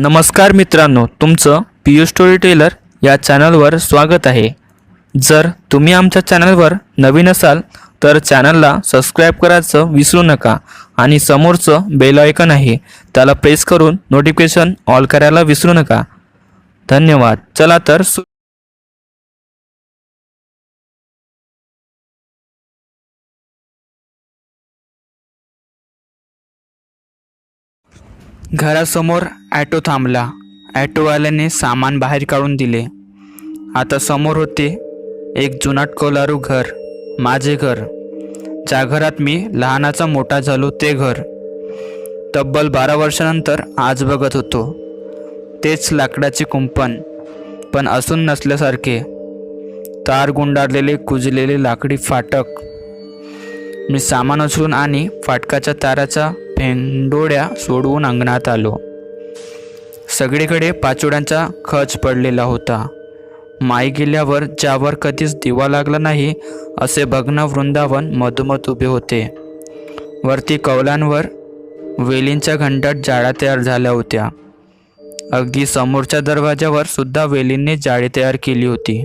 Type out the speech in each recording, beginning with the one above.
नमस्कार मित्रांनो तुमचं पी यू स्टोरी टेलर या चॅनलवर स्वागत आहे. जर तुम्ही आमच्या चॅनलवर नवीन असाल तर चॅनलला सबस्क्राईब करायचं विसरू नका आणि समोरचं बेल आयकन आहे त्याला प्रेस करून नोटिफिकेशन ऑल करायला विसरू नका. धन्यवाद. चला तर सु घरासमोर ॲटो थांबला. ॲटोवाल्याने सामान बाहेर काढून दिले. आता समोर होते एक जुनाट कोलारू घर माझे घर. ज्या घरात मी लहानाचा मोठा झालो ते घर. तब्बल बारा वर्षानंतर आज बघत होतो. तेच लाकडाचे कुंपण पण असून नसल्यासारखे. तार गुंडाळलेले कुजलेले लाकडी फाटक. मी सामान उचलून आणि फाटकाच्या ताराचा फेंडोड्या सोडवून अंगणात आलो. सगळीकडे पाचोड्यांचा खच पडलेला होता. माई गेल्यावर ज्यावर कधीच दिवा लागला नाही असे भग्न वृंदावन मधोमध उभे होते. वरती कौलांवर वेलींच्या घंटात जाळ्या तयार झाल्या होत्या. अगदी समोरच्या दरवाज्यावर सुद्धा वेलींनी जाळी तयार केली होती.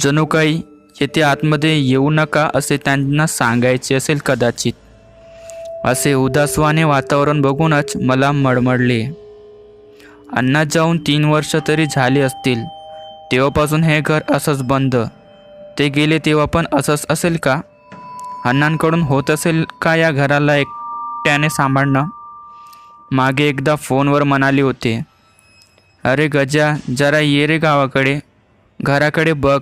जणू काही येथे आतमध्ये येऊ नका असे त्यांना सांगायचे असेल कदाचित. असे उदासवाने वातावरण बघूनच मला मळमळले. अन्नात जाऊन तीन वर्ष तरी झाली असतील. तेव्हापासून हे घर असंच बंद. ते गेले तेव्हा पण असंच असेल का? अण्णांकडून होत असेल का या घराला एकट्याने सांभाळणं? मागे एकदा फोनवर म्हणाले होते. अरे गजा जरा ये रे गावाकडे. घराकडे बघ.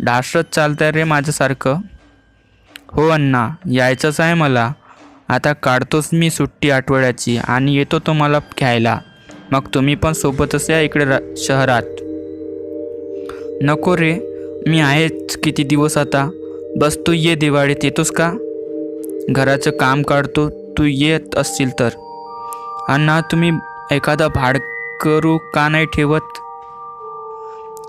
डासच चालतंय रे माझ्यासारखं. हो अण्णा यायचंच आहे मला. आता काढतोच मी सुट्टी आठवड्याची आणि येतो तुम्हाला घ्यायला. मग तुम्ही पण सोबतच या इकडे रा शहरात. नको रे मी आहेच किती दिवस आता. बस तू ये दिवाळीत येतोस का? घराचं काम काढतो तू येत असशील तर. अण्णा तुम्ही एखादा भाडकरू का नाही ठेवत?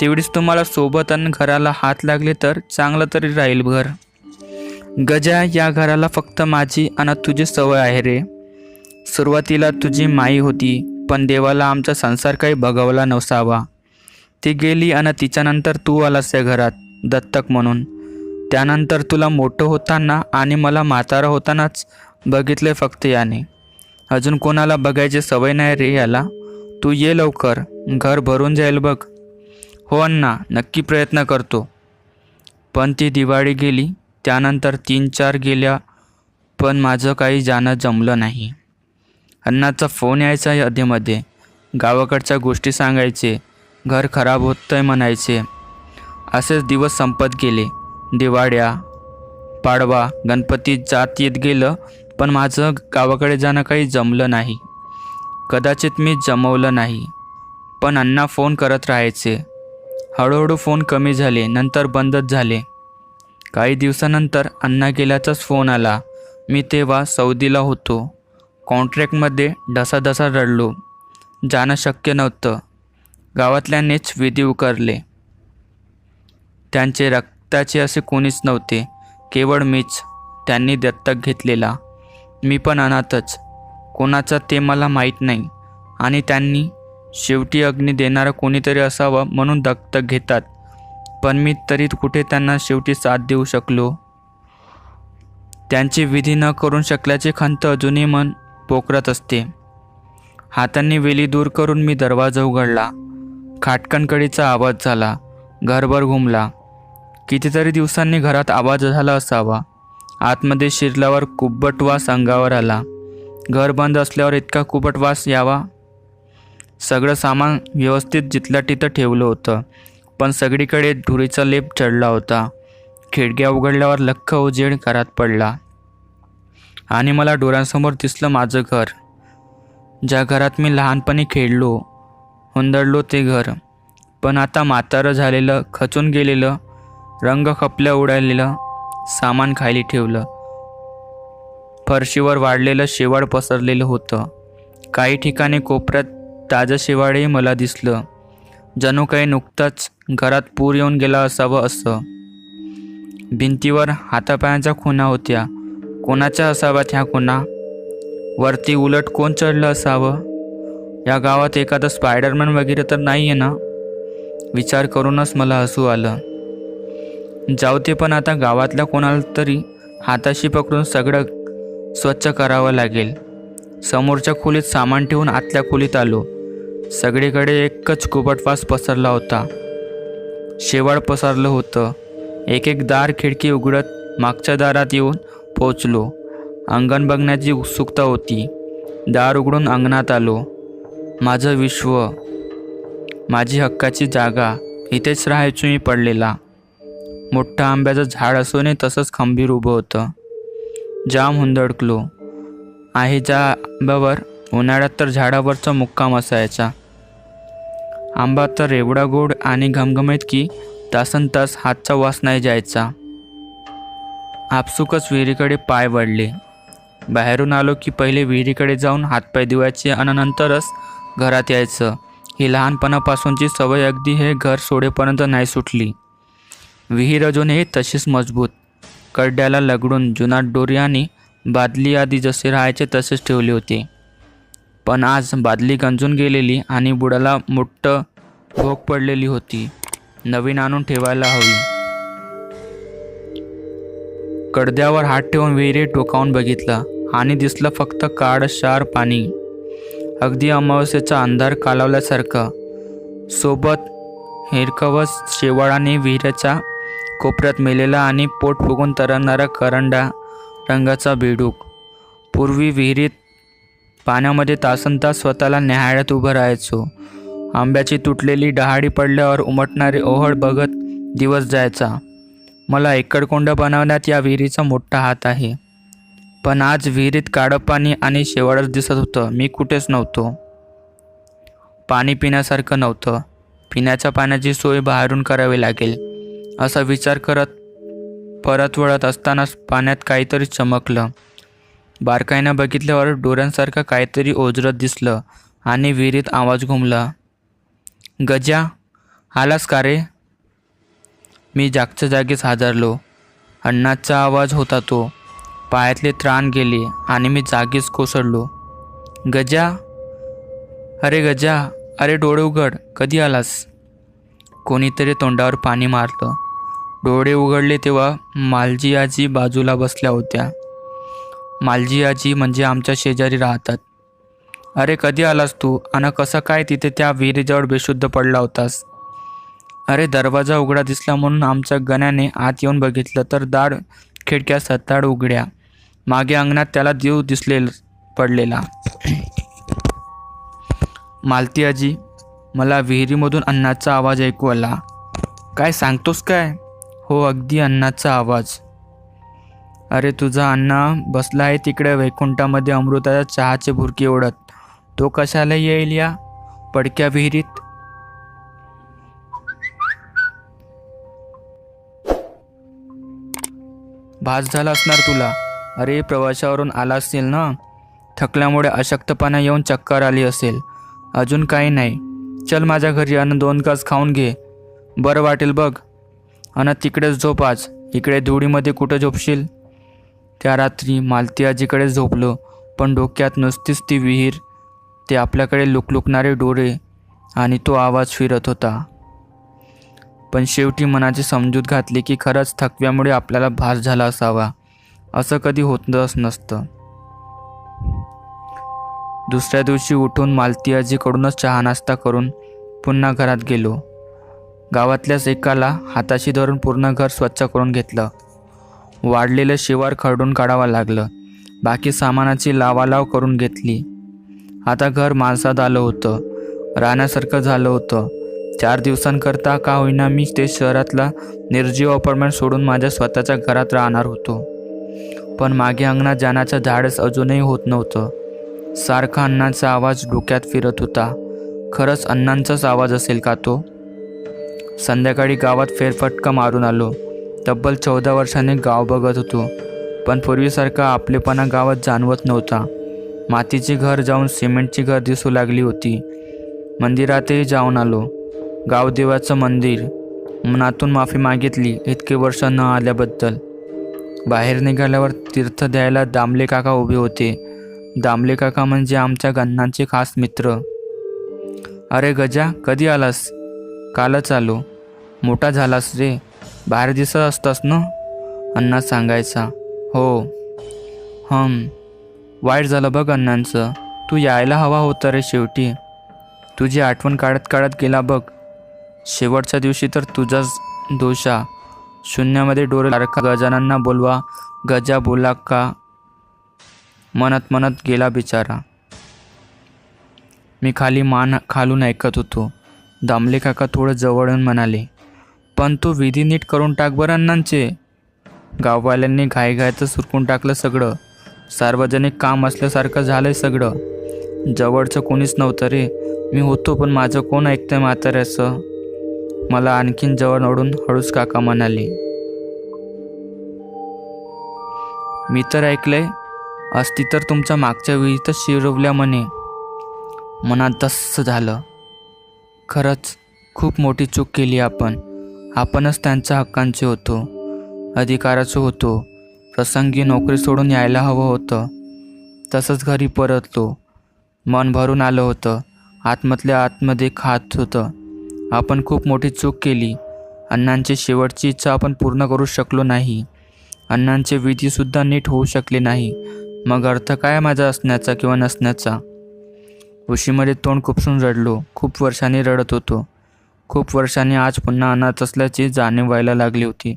तेवढीच तुम्हाला सोबत आणि घराला हात लागले तर चांगलं तरी राहील घर गजा या घराला फक्त माझी आणि तुझी सवय आहे रे. सुरुवातीला तुझी माई होती पण देवाला आमचा संसार काही बघावला नसावा. ती गेली आणि तिच्यानंतर तू आलास या घरात दत्तक म्हणून. त्यानंतर तुला मोठं होताना आणि मला म्हातारा होतानाच बघितले फक्त याने. अजून कोणाला बघायची सवय नाही रे याला. तू ये लवकर घर भरून जाईल बघ. हो अण्णा नक्की प्रयत्न करतो. पण ती दिवाळी गेली त्यानंतर तीन चार गेल्या पण माझं काही जाणं जमलं नाही. अण्णाचा फोन यायचा अधेमध्ये गावाकडच्या गोष्टी सांगायचे. घर खराब होतंय म्हणायचे. असेच दिवस संपत गेले. दिवाळ्या पाडवा गणपती जात येत गेलं पण माझं गावाकडे जाणं काही जमलं नाही. कदाचित मी जमवलं नाही. पण अण्णा फोन करत राहायचे. हळूहळू फोन कमी झाले नंतर बंदच झाले. काही दिवसानंतर अण्णा गेल्याचाच फोन आला. मी तेव्हा सौदीला होतो. कॉन्ट्रॅक्टमध्ये ढसाढसा रडलो. जाणं शक्य नव्हतं. गावातल्यानेच विधी उकरले. त्यांचे रक्ताचे असे कोणीच नव्हते. केवळ मीच. त्यांनी दत्तक घेतलेला. मी पण अनाथच. कोणाचा ते मला माहीत नाही. आणि त्यांनी शेवटी अग्नी देणारा कोणीतरी असावं म्हणून दत्तक घेतात. पण मी तरी कुठे त्यांना शेवटी साथ देऊ शकलो? त्यांची विधी न करून शकल्याची खंत अजूनही मन पोखरत असते. हातांनी वेली दूर करून मी दरवाजा उघडला. खाटकणकडीचा आवाज झाला. घरभर घुमला. कितीतरी दिवसांनी घरात आवाज झाला असावा. आतमध्ये शिरल्यावर कुब्बट वास अंगावर आला. घर बंद असल्यावर इतका कुबट वास यावा? सगळं सामान व्यवस्थित जिथल्या तिथं ठेवलं होतं. पण सगळीकडे धुरीचा लेप चढला होता. खिडक्या उघडल्यावर लख्ख उजेड घरात पडला. आणि मला डोळ्यांसमोर दिसलं माझं घर. ज्या घरात मी लहानपणी खेळलो हुंदडलो ते घर. पण आता म्हातारं झालेलं खचून गेलेलं रंग खपल्या उडालेलं सामान खाली ठेवलं. फरशीवर वाढलेलं शेवाळ पसरलेलं होतं. काही ठिकाणी कोपऱ्यात ताजं शेवाळही मला दिसलं. जणू काही नुकतंच घरात पूर येऊन गेला असावं असं. भिंतीवर हातापायांच्या खुणा होत्या. कोणाच्या असाव्यात ह्या खुणा? वरती उलट कोण चढलं असावं? या गावात एखादं स्पायडरमॅन वगैरे तर नाही आहे ना? विचार करूनच मला हसू आलं. जाऊ ते पण आता गावातल्या कोणाला तरी हाताशी पकडून सगळं स्वच्छ करावं लागेल. समोरच्या खोलीत सामान ठेवून आतल्या खोलीत आलो. सगळीकडे एकच कुबटवास पसरला होता. शेवाळ पसरलं होतं. एक एक दार खिडकी उघडत मागच्या दारात येऊन पोचलो अंगण बघण्याची उत्सुकता होती. दार उघडून अंगणात आलो. माझं विश्व माझी हक्काची जागा इथेच राहायचो मी पडलेला. मोठं आंब्याचं झाड असूनही तसंच खंबीर उभं होतं. जाम हुंदडकलो. आहे ज्या आंब्यावर उन्हाळ्यात तर झाडावरचा मुक्काम असायचा. आंबा तर एवढा गोड आणि घमघमीत की तासन तास हातचा वास नाही जायचा. आपसुकच विहिरीकडे पाय वळले. बाहेरून आलो की पहिले विहिरीकडे जाऊन हातपाय धुवायचे आणि नंतरच घरात यायचं. ही लहानपणापासूनची सवय अगदी हे घर सोडेपर्यंत नाही सुटली. विहीर अजूनही तशीच मजबूत. कड्ड्याला लगडून जुनाट दोरी आणि बादली आधी जसे राहायचे तसेच ठेवले होते. पण आज बादली गंजून गेलेली आणि बुडाला मोठं भोग पडलेली होती. नवीन आणून ठेवायला हवी. कडद्यावर हात ठेवून विहिरी टोकावून बघितला आणि दिसलं फक्त काळशार पाणी. अगदी अमावस्येचा अंधार कालवल्यासारखं. सोबत हिरकवस शेवाळाने विहिरीच्या कोपऱ्यात मेलेला आणि पोट फुगून तरंगणारा करंडा रंगाचा बेडूक. पूर्वी विहिरीत पाण्यामध्ये तासन तास स्वतःला न्याहाळ्यात उभं राहायचो. आंब्याची तुटलेली डहाळी पडल्यावर उमटणारी ओहळ बघत दिवस जायचा. मला एकडकोंड बनवण्यात या विहिरीचा मोठा हात आहे. पण आज विहिरीत काळं पाणी आणि शेवाळच दिसत होतं. मी कुठेच नव्हतो. पाणी पिण्यासारखं नव्हतं. पिण्याच्या पाण्याची सोय बाहेरून करावी लागेल असा विचार करत परत वळत असतानाच पाण्यात काहीतरी चमकलं. बारकाईनं बघितल्यावर डोऱ्यांसारखं काहीतरी ओझरत दिसलं आणि विहिरीत आवाज घुमला. गजा आलास का रे? मी जागच्या जागीच हादरलो अण्णाचा आवाज होता तो. पायातले त्राण गेले आणि मी जागीच कोसळलो. गजा? अरे गजा अरे डोळे उघड कधी आलास? कोणीतरी तोंडावर पाणी मारलं. डोळे उघडले तेव्हा मालजी आजी बाजूला बसल्या होत्या. मालजी आजी म्हणजे आमच्या शेजारी राहतात. अरे कधी आलास तू? आणि कसं काय तिथे त्या विहिरीजवळ बेशुद्ध पडला होतास? अरे दरवाजा उघडा दिसला म्हणून आमच्या गण्याने आत येऊन बघितलं तर दाड खिडक्या सताड उघड्या. मागे अंगणात त्याला जीव दिसले पडलेला. मालती आजी मला विहिरीमधून अन्नाचा आवाज ऐकू आला. काय सांगतोस काय? हो अगदी अन्नाचा आवाज. अरे तुझा अण्णा बसला आहे तिकडे वैकुंठामध्ये अमृताच्या चहाचे भुरके ओढत. तो कशाला येईल या पडक्या विहिरीत? भास झाला असणार तुला. अरे प्रवासावरून आला असेल ना? थकल्यामुळे अशक्तपणा येऊन चक्कर आली असेल. अजून काही नाही. चल माझ्या घरी आणि दोन कास खाऊन घे. बरं वाटेल बघ. अन तिकडेच झोप आज. इकडे धुळीमध्ये कुठं झोपशील? त्या रात्री मालती आजीकडे झोपलो पण डोक्यात नुसतीच ती विहीर. ते आपल्याकडे लुकलुकणारे डोळे आणि तो आवाज फिरत होता. पण शेवटी मनाची समजूत घातली की खरंच थकव्यामुळे आपल्याला भास झाला असावा. असं कधी होतच नसतं. दुसऱ्या दिवशी उठून मालती आजीकडूनच चहा नाश्ता करून पुन्हा घरात गेलो. गावातल्याच एकाला हाताशी धरून पूर्ण घर स्वच्छ करून घेतलं. वाढलेलं शिवार खरडून काढावं लागलं. बाकी सामानाची लावालाव करून घेतली. आता घर माणसात आलं होतं. राहण्यासारखं झालं होतं. चार दिवसांकरता का होईना मी ते शहरातला निर्जीव अपार्टमेंट सोडून माझ्या स्वतःच्या घरात राहणार होतो. पण मागे अंगणात जाण्याचं झाडच अजूनही होत नव्हतं. सारखा अण्णांचा आवाज डोक्यात फिरत होता. खरंच अण्णांचाच आवाज असेल का तो? संध्याकाळी गावात फेरफटका मारून आलो. तब्बल चौदा वर्षांनी गाव बघत होतो. पण पूर्वीसारखा आपलेपणा गावात जाणवत नव्हता. मातीची घर जाऊन सिमेंटची घर दिसू लागली होती. मंदिरातही जाऊन आलो. गावदेवाचं मंदिर. मनातून माफी मागितली इतके वर्ष न आल्याबद्दल. बाहेर निघाल्यावर तीर्थ द्यायला दामले काका उभे होते. दामले काका म्हणजे आमच्या गन्नांचे खास मित्र. अरे गजा कधी आलास? कालच आलो. मोठा झालास रे. बाहेर दिसत असतास ना? अण्णा सांगायचा. हो. हम वाईट झालं बघ अण्णांचं. तू यायला हवा होता रे शेवटी. तुझी आठवण काढत काढत गेला बघ. शेवटच्या दिवशी तर तुझाच दोषा. शून्यामध्ये डोरे सारखा गजानांना बोलवा. गजा बोला का? म्हणत म्हणत गेला बिचारा. मी खाली मान खालून ऐकत होतो. दामले काका थोडं जवळून म्हणाले पण तू विधी नीट करून टाक बरं अण्णांचे. गाववाल्यांनी घाईघाईतच सुरकून टाकलं सगळं. सार्वजनिक काम असल्यासारखं झालंय सगळं. जवळचं कोणीच नव्हतं रे. मी होतो पण माझं कोण ऐकतंय म्हाताऱ्याचं? मला आणखीन जवळ ओढून हळूच काका म्हणाले. मी तर ऐकलंय असती तर तुमच्या मागच्या विहितच शिरवल्या म्हणे. मनात तसं झालं. खरंच खूप मोठी चूक केली आपण. आपणच त्यांच्या हक्कांचे होतो अधिकाराचं होतो. प्रसंगी नोकरी सोडून यायला हवं होतं. तसंच घरी परतलो. मन भरून आलं होतं. आतमधल्या आतमध्ये खात होतं. आपण खूप मोठी चूक केली. अण्णांची शेवटची इच्छा आपण पूर्ण करू शकलो नाही. अण्णांचे विधीसुद्धा नीट होऊ शकले नाही. मग अर्थ काय माझा असण्याचा किंवा नसण्याचा? उशीमध्ये तोंड खुपसून रडलो. खूप वर्षांनी रडत होतो. खूप वर्षांनी आज पुन्हा अनाथ असल्याची जाणीव व्हायला लागली होती.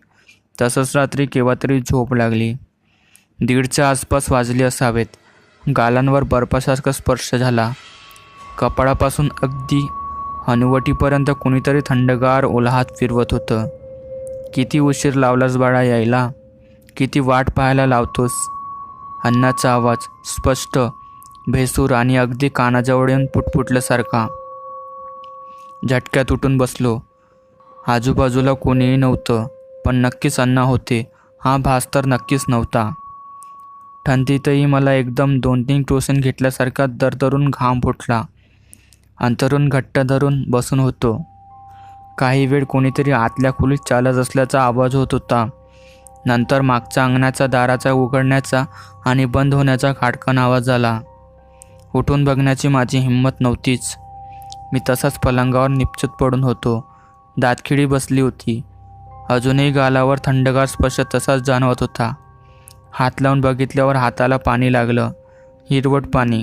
तसंच रात्री केव्हा तरी झोप लागली. दीडच्या आसपास वाजले असावेत. गालांवर बर्फासारखा स्पर्श झाला. कपाळापासून अगदी हनुवटीपर्यंत कुणीतरी थंडगार ओलाहात फिरवत होतं. किती उशीर लावलास बाळा यायला? किती वाट पाहायला लावतोस? अन्नाचा आवाज स्पष्ट भेसूर आणि अगदी कानाजवळ येऊन पुटपुटल्यासारखा. झटक्यात उठून बसलो. आजूबाजूला कोणीही नव्हतं पण नक्कीच अण्णा होते. हा भास तर नक्कीच नव्हता. थंडीतही मला एकदम दोन तीन टोसन घेतल्यासारखा दरदरून घाम फुटला. अंतरून घट्ट धरून बसून होतो. काही वेळ कोणीतरी आतल्या खोलीत चालत असल्याचा आवाज होत होता. नंतर मागच्या अंगणाचा दाराचा उघडण्याचा आणि बंद होण्याचा खाटकन आवाज झाला उठून बघण्याची माझी हिंमत नव्हतीच. मी तसाच पलंगावर निपचत पडून होतो. दातखिडी बसली होती. अजूनही गालावर थंडगार स्पर्श तसाच जाणवत होता. हात लावून बघितल्यावर हाताला पाणी लागलं. हिरवट पाणी.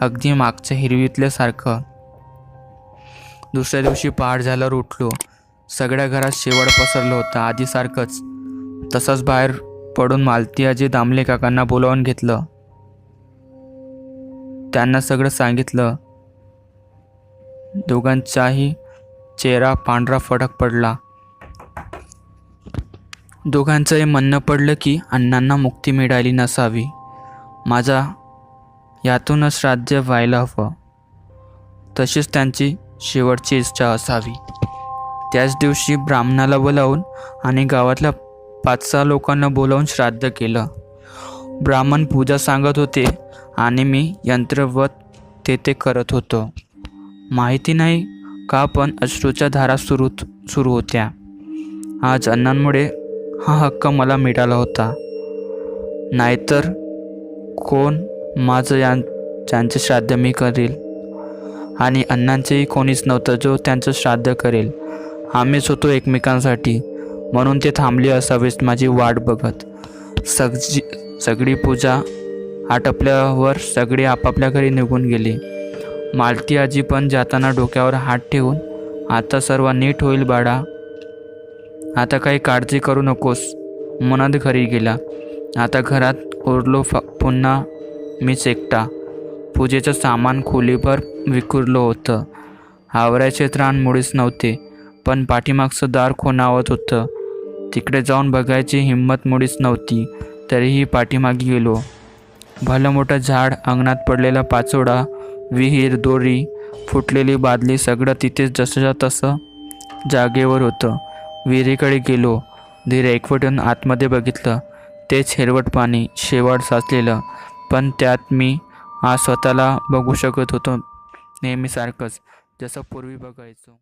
अगदी मागच्या हिरवीतल्यासारखं दुसऱ्या दिवशी पहाट झाल्यावर उठलो. सगळ्या घरात शेवड पसरलं होतं. आधीसारखंच तसंच बाहेर पडून मालती आजी दामले काकांना बोलावून घेतलं. त्यांना सगळं सांगितलं. दोघांचाही चेहरा पांढरा फडक पडला. दोघांचंही म्हणणं पडलं की अण्णांना मुक्ती मिळाली नसावी. माझा यातूनच श्राद्ध व्हायला हवं. तशीच त्यांची शेवटची इच्छा असावी. त्याच दिवशी ब्राह्मणाला बोलावून आणि गावातल्या पाच सहा लोकांना बोलावून श्राद्ध केलं. ब्राह्मण पूजा सांगत होते आणि मी यंत्रवत ते ते करत होतो. माहिती नाही का पण अश्रूच्या धारा सुरू सुरू होत्या. आज अण्णांमुळे हा हक्क मला मिळाला होता. नाहीतर कोण माझं यां ज्यांचे श्राद्ध मी करेल? आणि अण्णांचेही कोणीच नव्हतं जो त्यांचं श्राद्ध करेल. आम्हीच होतो एकमेकांसाठी. म्हणून ते थांबले असावेच माझी वाट बघत. सगजी सगळी पूजा आटपल्यावर सगळे आपापल्या घरी निघून गेले. मालती आजी पण जाताना डोक्यावर हात ठेवून आता सर्व नीट होईल बाळा. आता काही काळजी करू नकोस. मनात घरी गेला. आता घरात उरलो फ पुन्हा मीच एकटा. पूजेचं सामान खोलीभर विखुरलं होतं. आवरायचे त्राण मुळीच नव्हते पण पाठीमागचं दार खोनावत होतं. तिकडे जाऊन बघायची हिंमत मुळीच नव्हती तरीही पाठीमागे गेलो. भलं मोठं झाड अंगणात पडलेला पाचोडा विहीर दोरी फुटलेली बादली सगळं तिथेच जसंच्या तसं जागेवर होतं. विहिरीकडे गेलो धीरे एकवटून आतमध्ये बघितलं. तेच हिरवट पाणी शेवाळ साचलेलं. पण त्यात मी आज स्वतःला बघू शकत होतो नेहमीसारखंच जसं पूर्वी बघायचो.